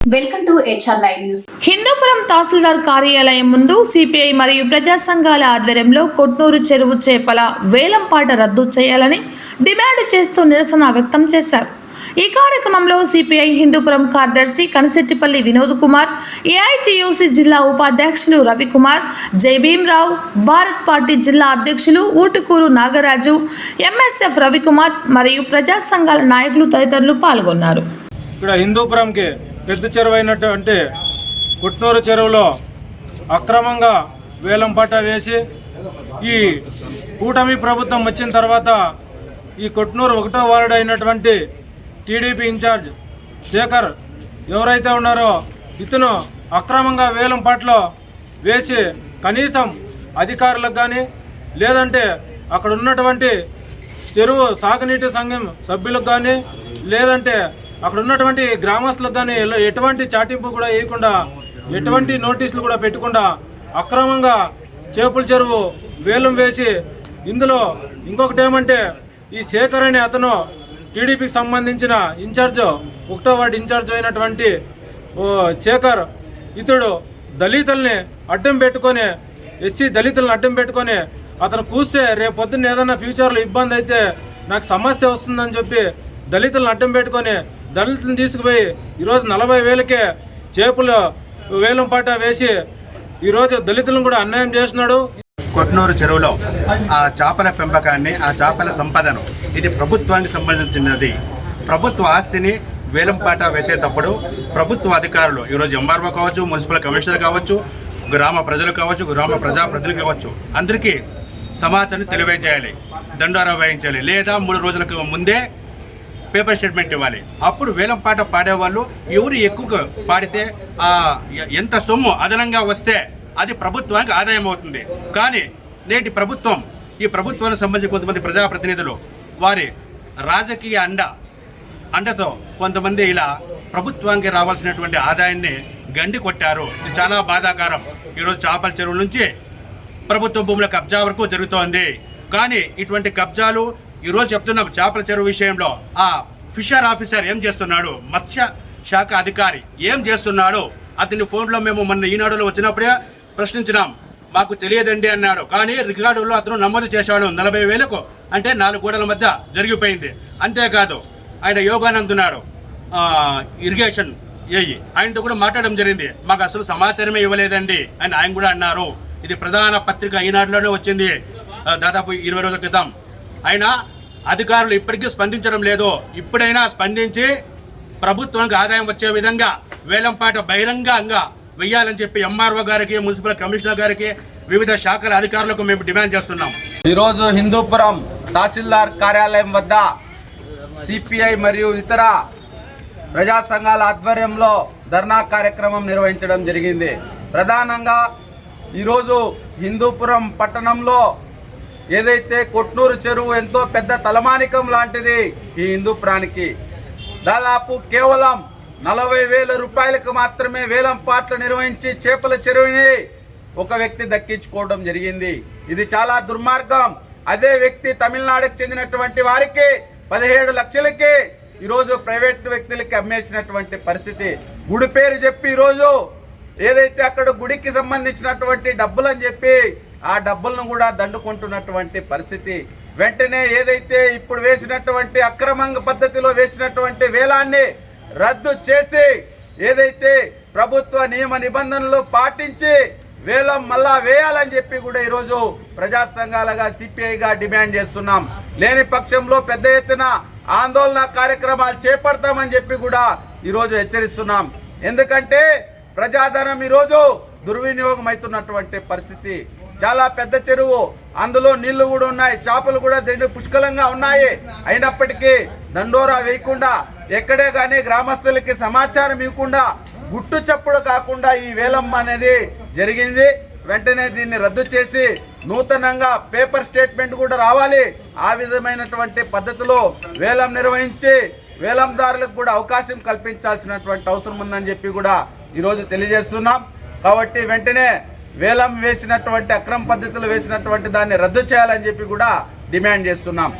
Welcome to HR live news Hindupuram తహసీల్దార్ కార్యాలయం ముందు CPI మరియు ప్రజా సంఘాల ఆధ్వర్యంలో కొట్నూరు చెరువు చేపల వేలంపాట రద్దు చేయాలని డిమాండ్ చేస్తూ నిరసన వ్యక్తం చేశారు. ఈ కార్యక్రమంలో సిపిఐ హిందూపురం కార్యదర్శి కనసెట్టిపల్లి వినోద్ కుమార్ ఏఐటియుసి జిల్లా ఉపాధ్యక్షులు రవికుమార్ జై భీమ్రావు భారత్ పార్టీ జిల్లా అధ్యక్షులు ఊటుకూరు నాగరాజు ఎంఎస్ఎఫ్ రవికుమార్ మరియు ప్రజా సంఘాల నాయకులు తదితరులు పాల్గొన్నారు. ఇక్కడ హిందూపురంకి పెద్ద చెరువు అయినటువంటి కుట్నూరు చెరువులో అక్రమంగా వేలం పాట వేసి ఈ కూటమి ప్రభుత్వం వచ్చిన తర్వాత ఈ కొట్నూరు ఒకటో వార్డు అయినటువంటి టీడీపీ ఇన్ఛార్జ్ శేఖర్ ఎవరైతే ఉన్నారో ఇతను అక్రమంగా వేలం పాటలో వేసి కనీసం అధికారులకు కానీ లేదంటే అక్కడ ఉన్నటువంటి చెరువు సాగునీటి సంఘం సభ్యులకు కానీ లేదంటే అక్కడ ఉన్నటువంటి గ్రామస్తులకు కానీ ఎటువంటి చాటింపు కూడా వేయకుండా ఎటువంటి నోటీసులు కూడా పెట్టకుండా అక్రమంగా చేపల చెరువు వేలం వేసి ఇందులో ఇంకొకటి ఏమంటే ఈ శేఖర్ అనే అతను టీడీపీకి సంబంధించిన ఇన్ఛార్జ్ ఒకటో వార్డు ఇన్ఛార్జ్ అయినటువంటి ఓ శేఖర్ ఇతడు దళితుల్ని అడ్డం పెట్టుకొని ఎస్సీ దళితులను అడ్డం పెట్టుకొని అతను కూస్తే రేపు పొద్దున్న ఏదైనా ఫ్యూచర్లో ఇబ్బంది అయితే నాకు సమస్య వస్తుందని చెప్పి దళితులను అడ్డం పెట్టుకొని దళితులను తీసుకుపోయి ఈరోజు నలభై వేలకే చేపలు వేలం పాట వేసి ఈరోజు దళితులను కూడా అన్యాయం చేస్తున్నాడు. కొట్నూరు చెరువులో ఆ చేపల పెంపకాన్ని ఆ చేపల సంపదను ఇది ప్రభుత్వానికి సంబంధించినది. ప్రభుత్వ ఆస్తిని వేలంపాట వేసేటప్పుడు ప్రభుత్వ అధికారులు ఈరోజు ఎంఆర్ఓ కావచ్చు మున్సిపల్ కమిషనర్ కావచ్చు గ్రామ ప్రజలు కావచ్చు గ్రామ ప్రజాప్రతినిధులు కావచ్చు అందరికీ సమాచారం తెలియజేయాలి దండారా వేయించాలి. లేదా మూడు రోజులకు ముందే పేపర్ స్టేట్మెంట్ ఇవ్వాలి. అప్పుడు వేలం పాట పాడేవాళ్ళు ఎవరు ఎక్కువ పాడితే ఎంత సొమ్ము అదనంగా వస్తే అది ప్రభుత్వానికి ఆదాయం అవుతుంది. కానీ నేటి ప్రభుత్వం ఈ ప్రభుత్వానికి సంబంధించి కొంతమంది ప్రజాప్రతినిధులు వారి రాజకీయ అండ అండతో కొంతమంది ఇలా ప్రభుత్వానికి రావాల్సినటువంటి ఆదాయాన్ని గండి కొట్టారు. ఇది చాలా బాధాకరం. ఈరోజు చేపల చెరువు నుంచి ప్రభుత్వ భూముల కబ్జా వరకు జరుగుతోంది. కానీ ఇటువంటి కబ్జాలు ఈరోజు చెప్తున్న చేపల చెరువు విషయంలో ఆ ఫిషర్ ఆఫీసర్ ఏం చేస్తున్నాడు? మత్స్య శాఖ అధికారి ఏం చేస్తున్నాడు? అతని ఫోన్లో మేము మొన్న ఈనాడులో వచ్చినప్పుడే ప్రశ్నించినాం. మాకు తెలియదండి అన్నాడు. కానీ రికార్డులో అతను నమోదు చేశాడు. నలభై వేలకు అంటే నాలుగు గోడల మధ్య జరిగిపోయింది. అంతేకాదు ఆయన యోగానందున్నాడు. Irrigation AE. ఆయనతో కూడా మాట్లాడడం జరిగింది. మాకు అసలు సమాచారమే ఇవ్వలేదండి అని ఆయన కూడా అన్నారు. ఇది ప్రధాన పత్రిక ఈనాడులోనే వచ్చింది. దాదాపు ఇరవై రోజుల క్రితం. అయినా అధికారులు ఇప్పటికీ స్పందించడం లేదు. ఇప్పుడైనా స్పందించి ప్రభుత్వానికి ఆదాయం వచ్చే విధంగా వేలంపాట బహిరంగంగా వెయ్యాలని చెప్పి ఎంఆర్ఓ గారికి మున్సిపల్ కమిషనర్ గారికి వివిధ శాఖల అధికారులకు మేము డిమాండ్ చేస్తున్నాం. ఈరోజు హిందూపురం తహసీల్దార్ కార్యాలయం వద్ద సిపిఐ మరియు ఇతర ప్రజా సంఘాల ఆధ్వర్యంలో ధర్నా కార్యక్రమం నిర్వహించడం జరిగింది. ప్రధానంగా ఈరోజు హిందూపురం పట్టణంలో ఏదైతే కొట్నూరు చెరువు ఎంతో పెద్ద తలమానికం లాంటిది ఈ హిందూపురానికి దాదాపు కేవలం నలభై వేల రూపాయలకు మాత్రమే వేలం పాటలు నిర్వహించి చేపల చెరువుని ఒక వ్యక్తి దక్కించుకోవడం జరిగింది. ఇది చాలా దుర్మార్గం. అదే వ్యక్తి తమిళనాడుకు చెందినటువంటి వారికి పదిహేడు లక్షలకి ఈరోజు ప్రైవేట్ వ్యక్తులకి అమ్మేసినటువంటి పరిస్థితి. గుడి పేరు చెప్పి ఈరోజు ఏదైతే అక్కడ గుడికి సంబంధించినటువంటి డబ్బులు అని చెప్పి ఆ డబ్బులను కూడా దండుకుంటున్నటువంటి పరిస్థితి. వెంటనే ఏదైతే ఇప్పుడు వేసినటువంటి అక్రమంగ పద్ధతిలో వేసినటువంటి వేలాన్ని రద్దు చేసి ఏదైతే ప్రభుత్వ నియమ నిబంధనలు పాటించి వేలం మళ్ళా వేయాలని చెప్పి కూడా ఈరోజు ప్రజా సంఘాలుగా సిపిఐగా డిమాండ్ చేస్తున్నాం. లేని పక్షంలో పెద్ద ఎత్తున ఆందోళన కార్యక్రమాలు చేపడతామని చెప్పి కూడా ఈరోజు హెచ్చరిస్తున్నాం. ఎందుకంటే ప్రజాధనం ఈరోజు దుర్వినియోగం అవుతున్నటువంటి పరిస్థితి. చాలా పెద్ద చెరువు. అందులో నీళ్ళు కూడా ఉన్నాయి. చేపలు కూడా దండు పుష్కలంగా ఉన్నాయి. అయినప్పటికీ దండోరా వేయకుండా ఎక్కడే కానీ గ్రామస్తులకి సమాచారం ఇవ్వకుండా గుట్టు చప్పుడు కాకుండా ఈ వేలమ్మ అనేది జరిగింది. వెంటనే దీన్ని రద్దు చేసి నూతనంగా పేపర్ స్టేట్మెంట్ కూడా రావాలి. ఆ విధమైనటువంటి పద్ధతిలో వేలం నిర్వహించి వేలందారులకు కూడా అవకాశం కల్పించాల్సినటువంటి అవసరం ఉందని చెప్పి కూడా ఈరోజు తెలియజేస్తున్నాం. కాబట్టి వెంటనే వేలం వేసినటువంటి అక్రమ పద్ధతిలో వేసినటువంటి దాన్ని రద్దు చేయాలని చెప్పి కూడా డిమాండ్ చేస్తున్నాం.